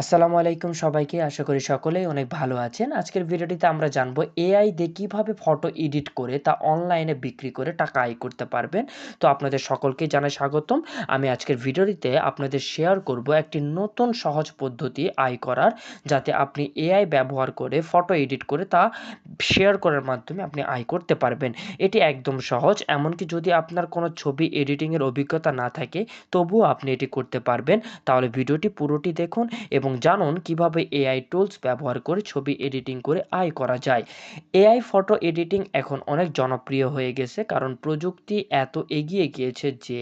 আসসালামু আলাইকুম সবাইকে। আশা করি সকলেই অনেক ভালো আছেন। আজকের ভিডিওটিতে আমরা জানব এআই দিয়ে কীভাবে ফটো এডিট করে তা অনলাইনে বিক্রি করে টাকা আয় করতে পারবেন। তো আপনাদের সকলকে জানাই স্বাগতম। আমি আজকের ভিডিওটিতে আপনাদের শেয়ার করব একটি নতুন সহজ পদ্ধতি আয় করার, যাতে আপনি এআই ব্যবহার করে ফটো এডিট করে তা শেয়ার করার মাধ্যমে আপনি আয় করতে পারবেন। এটি একদম সহজ, এমনকি যদি আপনার কোনো ছবি এডিটিংয়ের অভিজ্ঞতা না থাকে, তবুও আপনি এটি করতে পারবেন। তাহলে ভিডিওটি পুরোটি দেখুন এবং জানুন কীভাবে এআই টুলস ব্যবহার করে ছবি এডিটিং করে আয় করা যায়। এআই ফটো এডিটিং এখন অনেক জনপ্রিয় হয়ে গেছে কারণ প্রযুক্তি এত এগিয়ে গিয়েছে যে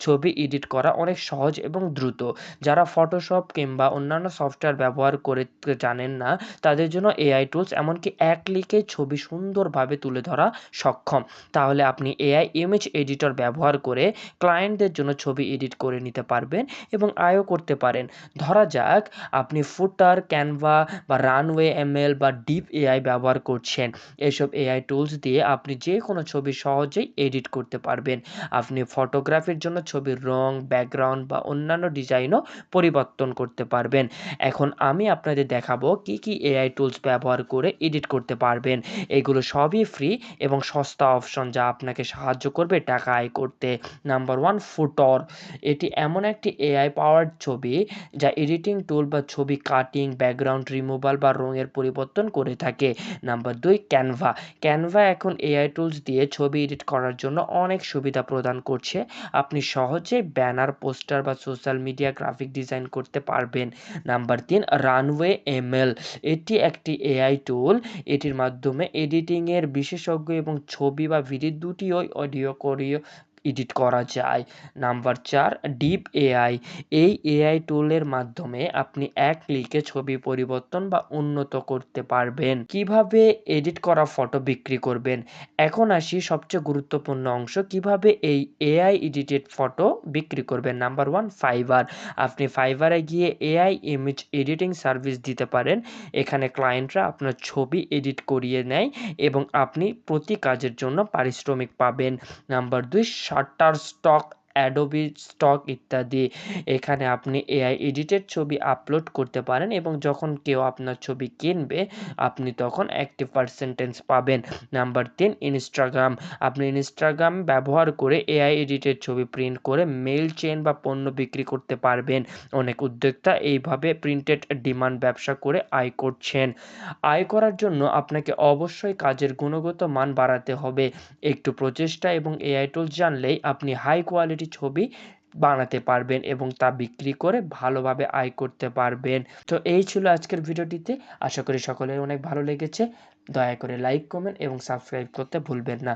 ছবি এডিট করা অনেক সহজ এবং দ্রুত। যারা ফটোশপ কিংবা অন্যান্য সফটওয়্যার ব্যবহার করে জানেন না, তাদের জন্য এআই টুলস এমনকি এক ক্লিকে ছবি সুন্দরভাবে তুলে ধরা সক্ষম। তাহলে আপনি এআই ইমেজ এডিটর ব্যবহার করে ক্লায়েন্টদের জন্য ছবি এডিট করে নিতে পারবেন এবং আয়ও করতে পারেন। ধরা যাক আপনি ফুটার, ক্যানভা বা রানওয়ে, এমএল বা ডিপ এআই ব্যবহার করছেন। এসব এআই টুলস দিয়ে আপনি যে কোনো ছবি সহজেই এডিট করতে পারবেন। আপনি ফটোগ্রাফির জন্য ছবির রং, ব্যাকগ্রাউন্ড বা অন্যান্য ডিজাইনও পরিবর্তন করতে পারবেন। এখন আমি আপনাদের দেখাবো কি কি এআই টুলস ব্যবহার করে এডিট করতে পারবেন। এগুলো সবই ফ্রি এবং সস্তা অপশন যা আপনাকে সাহায্য করবে টাকা আয় করতে। Number one, Fotor. এটি এমন একটি এআই পাওয়ার ছবি যা এডিটিং টুল বা ছবি কাটিং ব্যাকগ্রাউন্ড রিমুভাল বা রঙের পরিবর্তন করে থাকে। নাম্বার দুই ক্যানভা ক্যানভা এখন এআই টুলস দিয়ে ছবি এডিট করার জন্য অনেক সুবিধা প্রদান করছে। আপনি সহজে ব্যানার পোস্টার বা সোশ্যাল মিডিয়া গ্রাফিক ডিজাইন করতে পারবেন। নাম্বার তিন রানওয়ে এমএল এটি একটি এআই টুল এটির মাধ্যমে এডিটিংয়ের বিশেষজ্ঞ এবং ছবি বা ভিডিও দুটিও অডিও করিও এডিট করা যায়। নাম্বার চার ডিপ এআই এই এআই টুলের মাধ্যমে আপনি এক ক্লিকে ছবি পরিবর্তন বা উন্নত করতে পারবেন। কীভাবে এডিট করা ফটো বিক্রি করবেন? এখন আসি সবচেয়ে গুরুত্বপূর্ণ অংশ, কীভাবে এই এআই এডিটেড ফটো বিক্রি করবেন? নাম্বার ওয়ান ফাইবার আপনি ফাইবারে গিয়ে এআই ইমেজ এডিটিং সার্ভিস দিতে পারেন। এখানে ক্লায়েন্টরা আপনার ছবি এডিট করিয়ে নেয় এবং আপনি প্রতি কাজের জন্য পারিশ্রমিক পাবেন। নাম্বার দুই শাটার স্টক অ্যাডোবি স্টক ইত্যাদি। এখানে আপনি এআই এডিটেড ছবি আপলোড করতে পারেন এবং যখন কেউ আপনার ছবি কিনবে, আপনি তখন একটি পার্সেন্টেজ পাবেন। নাম্বার তিন ইনস্টাগ্রাম আপনি ইনস্টাগ্রাম ব্যবহার করে এআই এডিটেড ছবি প্রিন্ট করে মেল চেন বা পণ্য বিক্রি করতে পারবেন। অনেক উদ্যোক্তা এইভাবে প্রিন্টেড ডিমান্ড ব্যবসা করে আয় করছেন। আয় করার জন্য আপনাকে অবশ্যই কাজের গুণগত মান বাড়াতে হবে। একটু প্রচেষ্টা এবং এআই টুলস জানলেই আপনি হাই কোয়ালিটি ছবি বানাতে পারবেন এবং তা বিক্রি করে ভালোভাবে আয় করতে পারবেন। তো এই ছিল আজকের ভিডিওটিতে। আশা করি সকলের অনেক ভালো লেগেছে। দয়া করে লাইক, কমেন্ট এবং সাবস্ক্রাইব করতে ভুলবেন না।